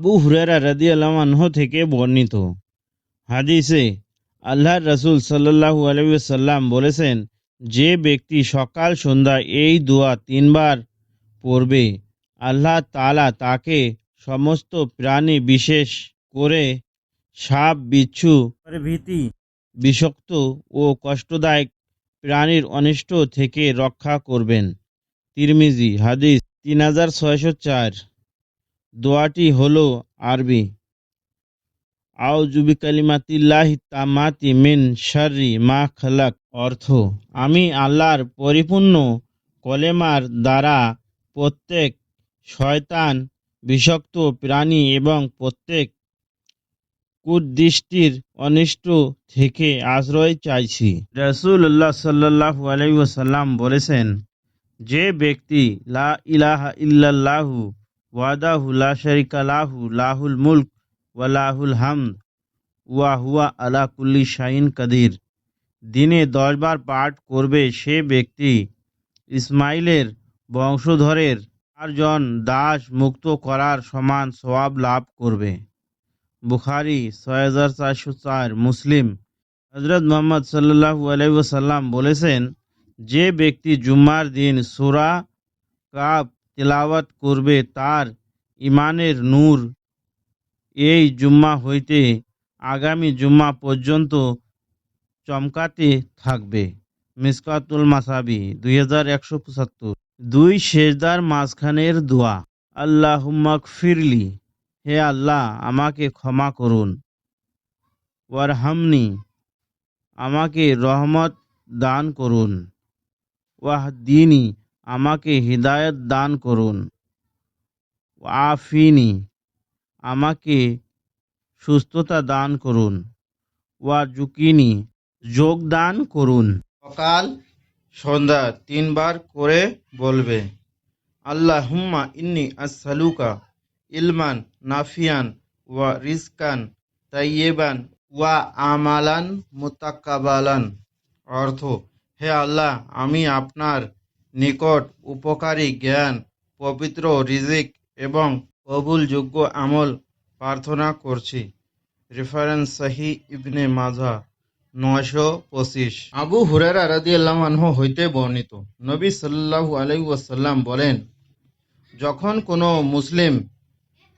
আবু হুরেরা রদি আল্লাহ থেকে বর্ণিত। হাদিসে আল্লাহর রসুল সাল্লাহু আলসাল্লাম বলেছেন যে ব্যক্তি সকাল সন্ধ্যা এই দোয়া তিনবার পড়বে আল্লাহ তালা তাকে সমস্ত প্রাণী বিশেষ করে সাপ বিচ্ছু ভীতি বিষাক্ত ও কষ্টদায়ক প্রাণীর অনিষ্ট থেকে রক্ষা করবেন। তিরমিজি হাদিস তিন হাজার ছয়শো চার। দোয়াটি হল আরবি। আউজুবি কালিমাতিল্লাহি তামাতি মিন শাররি মা খালাক অর্থ, আমি আল্লাহর পরিপূর্ণ কলেমার দ্বারা প্রত্যেক শয়তান, বিষাক্ত প্রাণী এবং প্রত্যেক কুদৃষ্টির অনিষ্ট থেকে আশ্রয় চাইছি। রসুল্লাহ সাল্লাহু আলাইসাল্লাম বলেছেন, যে ব্যক্তি লা ইলাহা ইল্লাল্লাহু ওয়াদাহু লা শরিকা লাহু, লাহুল মুলক ওয়ালাহুল হামদ ওয়া হুয়া আলা কুল্লি শাহিন কাদির। দিনে দশবার পাঠ করবে সে ব্যক্তি ইসমাইলের বংশধরের চারজন দাস মুক্ত করার সমান সওয়াব লাভ করবে। বুখারি ছয় হাজার চারশো চার, মুসলিম হজরত মোহাম্মদ সাল্লাহু আলাইসাল্লাম বলেছেন, যে ব্যক্তি জুম্মার দিন সুরা কাপ তেলাওয়াত করবে তার ইমানের নূর। এই জুম্মা হইতে আগামী জুম্মা পর্যন্ত চমকাতে থাকবে। মিসকাতুল মাসাবি, দুই হাজার একশো পঁচাত্তর। দুই শেষদার মাঝখানের দোয়া। আল্লাহ ফিরলি হে আল্লাহ, আমাকে ক্ষমা করুন। ওয়ারহামনি। আমাকে রহমত দান করুন। ওয়াহ দিনী আমাকে হৃদায়ত দান করুন। আফিনি আমাকে সুস্থতা দান করুন। ওয়া জুকিনি যোগদান করুন। সকাল, সন্ধ্যা তিনবার করে বলবে আল্লাহ হুম্মা ইন্নি আসালুকা ইলমান নাফিয়ান ওয়া রিজকান তাইয়েবান ওয়া আমালান মুতাক্কাবালান। অর্থ, হে আল্লাহ, আমি আপনার নিকট উপকারী জ্ঞান, পবিত্র রিজিক এবং কবুলযোগ্য আমল প্রার্থনা করছি। রেফারেন্স সাহি ইবনে মাজা, নয়শো পঁচিশ। আবু হুরেরা রাদি আল্লাহ হইতে বর্ণিত। নবী সাল্লাহু আলাই ওয়াসাল্লাম বলেন, যখন কোনো মুসলিম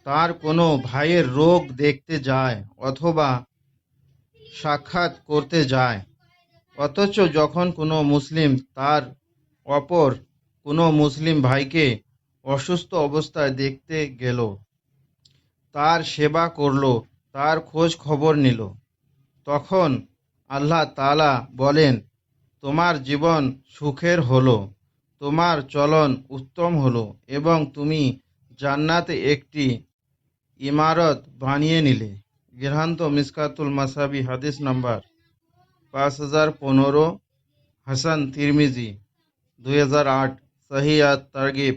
তার কোনো ভাইয়ের রোগ দেখতে যায় অথবা সাক্ষাৎ করতে যায়, অথচ যখন কোনো মুসলিম তার অপর কোনো মুসলিম ভাইকে অসুস্থ অবস্থায় দেখতে গেল। তার সেবা করল, তার খোঁজ খবর নিল। তখন আল্লাহ তালা বলেন, তোমার জীবন সুখের হলো, তোমার চলন উত্তম হলো এবং তুমি জান্নাতে একটি ইমারত বানিয়ে নিলে। গৃহান্ত মিসকাতুল মাসাবি, হাদিস নাম্বার পাঁচ হাজার পনেরো, হাসান তিরমিজি। দুই হাজার আট, সহি আত তারগিব।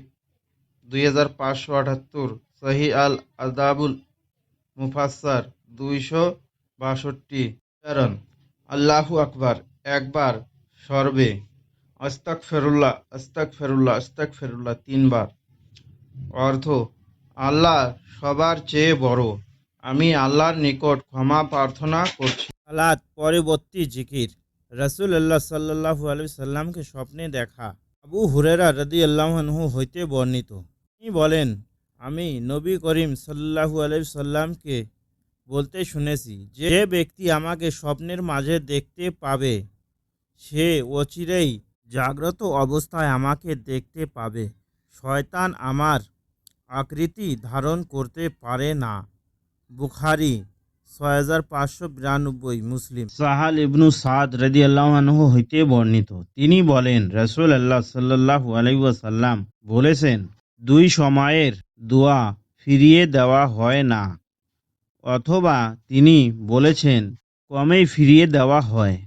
দুই হাজার পাঁচশো আটাত্তর, সহি আল আদাবুল মুফাসার দুইশো বাষট্টি কারণ আল্লাহু আকবার, একবার, সর্বে। আস্তাক ফেরুল্লাহ আস্তাক ফেরুল্লাহ আস্তাক ফেরুল্লাহ তিনবার। অর্থ, আল্লাহ সবার চেয়ে বড়। আমি আল্লাহর নিকট ক্ষমা প্রার্থনা করছি। সালাত, পরবর্তী জিকির। রসুল আল্লাহ সাল্লাহু আলু সাল্লামকে স্বপ্নে দেখা। আবু হুরেরা রদি আল্লাহনহু হইতে বর্ণিত। তিনি বলেন, আমি নবী করিম সাল্লাহু আলু সাল্লামকে বলতে শুনেছি, যে ব্যক্তি আমাকে স্বপ্নের মাঝে দেখতে পাবে, সে অচিরেই জাগ্রত অবস্থায় আমাকে দেখতে পাবে। শয়তান আমার আকৃতি ধারণ করতে পারে না। বুখারি ছয় হাজার পাঁচশো বিরানব্বই মুসলিম। সাহাল ইবনু সাদ রদি আল্লাহ হইতে বর্ণিত। তিনি বলেন রসুল আল্লাহ সাল্লাহু আলাইসাল্লাম বলেছেন, দুই সময়ের দোয়া ফিরিয়ে দেওয়া হয় না, অথবা তিনি বলেছেন, কমেই ফিরিয়ে দেওয়া হয়।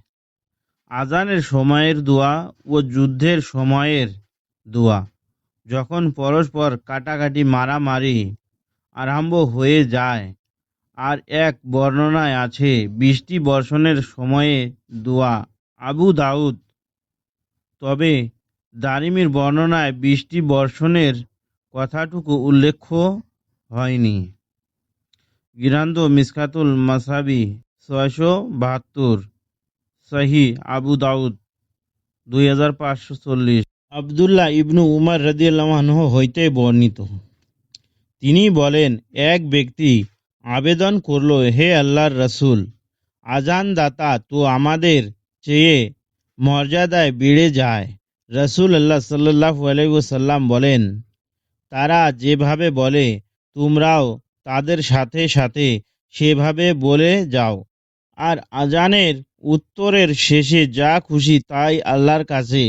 আজানের সময়ের দোয়া ও যুদ্ধের সময়ের দোয়া, যখন পরস্পর কাটাকাটি মারামারি আরম্ভ হয়ে যায় আর এক বর্ণনায় আছে, বৃষ্টি বর্ষণের সময়ে দোয়া, আবু দাউদ। তবে দারিমির বর্ণনায় বৃষ্টি বর্ষণের কথাটুকু উল্লেখ হয়নি। গিরান্দ মিসকাতুল মাসাবি, ছয়শো বাহাত্তর, সহি আবু দাউদ, দুই হাজার পাঁচশো চল্লিশ। আবদুল্লাহ ইবনু উমার রদিয়াল্লাহ হইতে বর্ণিত। তিনি বলেন, এক ব্যক্তি আবেদন করল, হে আল্লাহর রসুল আজান দাতা তো আমাদের চেয়ে মর্যাদায় বেড়ে যায়। রসুল আল্লাহ সাল্লাহ আলাইসাল্লাম বলেন, তারা যেভাবে বলে, তোমরাও তাদের সাথে সাথে সেভাবে বলে যাও। আর আজানের উত্তরের শেষে যা খুশি তাই আল্লাহর কাছে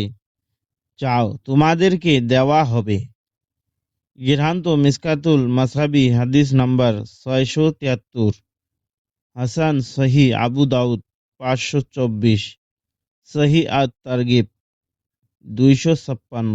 চাও, তোমাদেরকে দেওয়া হবে। গিরহান্ত মিসকাতুল মাসাবি হাদিস নাম্বার ছয়শো তিয়াত্তর হাসান সহি আবু দাউদ পাঁচশো চব্বিশ সহি আত তারগিব দুইশো ছাপ্পান্ন